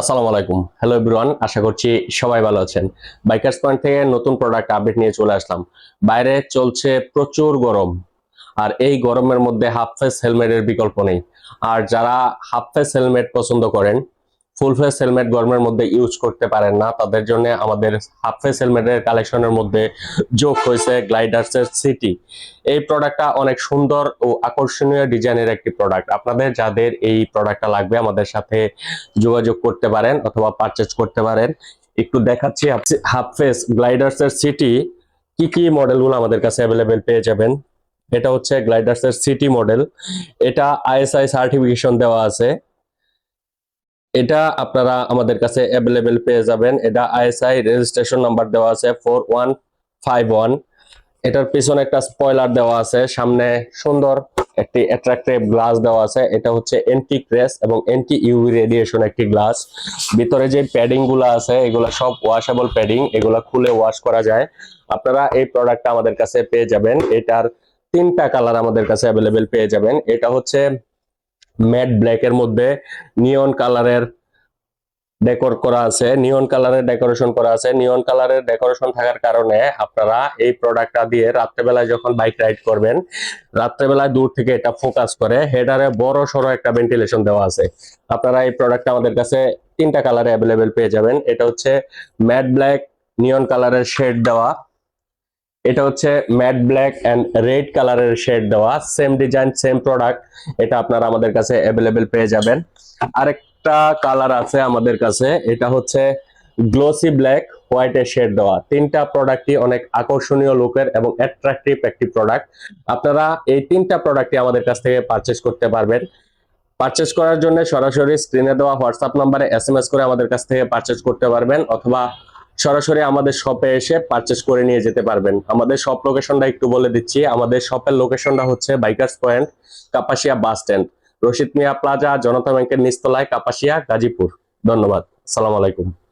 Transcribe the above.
আসসালামু আলাইকুম। Hello everyone আশা করছি সবাই ভালো আছেন। বাইকার্স পয়েন্ট থেকে নতুন প্রোডাক্ট আপডেট নিয়ে চলে আসলাম। বাইরে চলছে প্রচুর গরম। আর এই গরমের মধ্যে হাফ ফেস হেলমেটের বিকল্প নেই। আর যারা হাফ ফেস হেলমেট পছন্দ করেন ফুল ফেস হেলমেট গরমের মধ্যে ইউজ করতে পারেন না। তাদের জন্য আমাদের হাফ ফেস হেলমেটের কালেকশনের মধ্যে যোগ হয়েছে গ্লাইডার্সের সিটি এই প্রোডাক্টটা অনেক সুন্দর ও আকর্ষণীয় ডিজাইনের একটি প্রোডাক্ট আপনাদের যাদের এই প্রোডাক্টটা লাগবে আমাদের সাথে যোগাযোগ করতে পারেন অথবা পারচেজ করতে পারেন। একটু দেখাচ্ছি হাফ ফেস গ্লাইডার্সের সিটি কি কি মডেলগুলো আমাদের কাছে অ্যাভেলেবেল পেয়ে যাবেন? এটা হচ্ছে গ্লাইডার্সের সিটি মডেল এটা আইএসআই সার্টিফিকেশন দেওয়া আছে। এটা আপনারা আমাদের কাছে অ্যাভেলেবেল পেয়ে যাবেন। এটা আইএসআই রেজিস্ট্রেশন নাম্বার দেওয়া আছে ফোর ওয়ান ফাইভ ওয়ান এটার পিছনে একটা স্পয়লার দেওয়া আছে। সামনে সুন্দর একটি অ্যাট্রাক্টিভ গ্লাস দেওয়া আছে। এটা হচ্ছে এন্টি ক্রেস এবং এন্টি ইউভি রেডিয়েশন একটি গ্লাস ভিতরে যে প্যাডিংগুলো আছে, এগুলো সব ওয়াশেবল প্যাডিং এগুলো খুলে ওয়াশ করা যায়। আপনারা এই প্রোডাক্টটা আমাদের কাছে পেয়ে যাবেন। এটার তিনটা কালার আমাদের কাছে অ্যাভেলেবেল পেয়ে যাবেন। এটা হচ্ছে ম্যাট ব্ল্যাক এর মধ্যে নিয়ন কালারের ডেকোর করা আছে। নিয়ন কালারের ডেকোরেশন করা আছে। নিয়ন কালারের ডেকোরেশন থাকার কারণে আপনারা এই প্রোডাক্টটা দিয়ে রাত্রেবেলায় যখন বাইক রাইড করবেন, রাত্রেবেলায় দূর থেকে এটা ফোকাস করে হেডারে বড় সড়ো একটা ভেন্টিলেশন দেওয়া আছে। আপনারা এই প্রোডাক্টটা আমাদের কাছে তিনটা কালারে অ্যাভেলেবেল পেয়ে যাবেন। এটা হচ্ছে ম্যাট ব্ল্যাক নিয়ন কালারের শেড দেওয়া। এটা হচ্ছে ম্যাট ব্ল্যাক এন্ড রেড কালারের শেড দেওয়া। Same design, same product. এটা আপনারা আমাদের কাছে অ্যাভেলেবেল পেয়ে যাবেন। আরেকটা কালার আছে আমাদের কাছে। এটা হচ্ছে গ্লোসি ব্ল্যাক, হোয়াইট এর শেড দেওয়া। তিনটা প্রোডাক্টই অনেক আকর্ষণীয় লুকের এবং অ্যাট্রাকটিভ একটি প্রোডাক্ট। আপনারা এই তিনটা প্রোডাক্টই আমাদের কাছ থেকে পারচেস করতে পারবেন। পারচেস করার জন্য সরাসরি স্ক্রিনে দেওয়া হোয়াটসঅ্যাপ নাম্বারে এসএমএস করে আমাদের কাছ থেকে পারচেস করতে পারবেন অথবা সরাসরি আমাদের শপে এসে পারচেস করে নিয়ে যেতে পারবেন। আমাদের শপ লোকেশনটা একটু বলে দিচ্ছি। আমাদের শপের লোকেশনটা হচ্ছে bikers point Kapasia bus stand Rashid Mia plaza Janata ব্যাংকের নিস্তলায় কাপাসিয়া গাজীপুর। ধন্যবাদ। সালাম আলাইকুম।